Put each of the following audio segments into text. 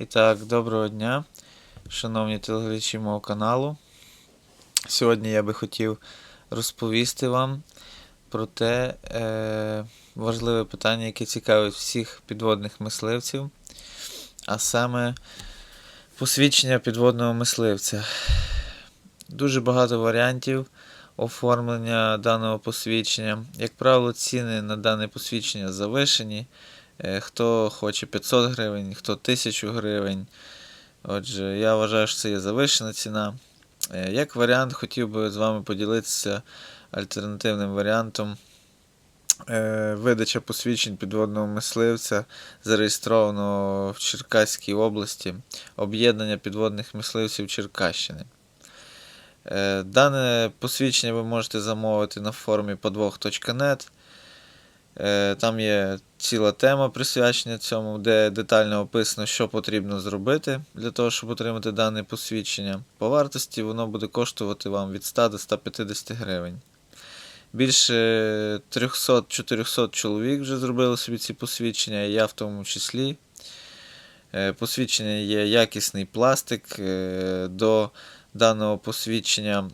І так, доброго дня, шановні телеглядачі мого каналу. Сьогодні я би хотів розповісти вам про те е, важливе питання, яке цікавить всіх підводних мисливців, а саме посвідчення підводного мисливця. Дуже багато варіантів оформлення даного посвідчення. Як правило, ціни на дане посвідчення завишені. Е, Хто хоче 500 гривень, хто 1000 гривень. Отже, я вважаю, що це є завищена ціна. Е, Як варіант, хотів би з вами поділитися альтернативним варіантом. Е, Видача посвідчень підводного мисливця, зареєстрованого в Черкаській області, об'єднання підводних мисливців Черкащини. Дане посвідчення ви можете замовити на форумі подвох.нет. Е, Там є ціла тема присвячена цьому, де детально описано, що потрібно зробити для того, щоб отримати дане посвідчення. По вартості воно буде коштувати вам від 100 до 150 гривень. Більше 300-400 чоловік вже зробили собі ці посвідчення, і я в тому числі. Е, Посвідчення є якісний пластик. е, До даного посвідчення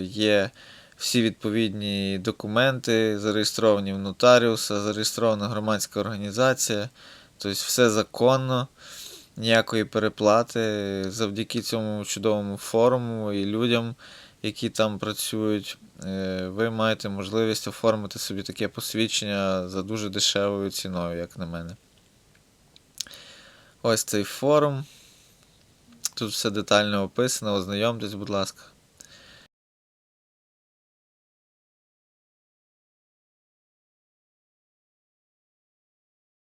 є всі відповідні документи, зареєстровані в нотаріуса, зареєстрована громадська організація. Тобто все законно, ніякої переплати. Завдяки цьому чудовому форуму і людям, які там працюють, е, ви маєте можливість оформити собі таке посвідчення за дуже дешевою ціною, як на мене. Ось цей форум. Тут все детально описано, ознайомтесь, будь ласка.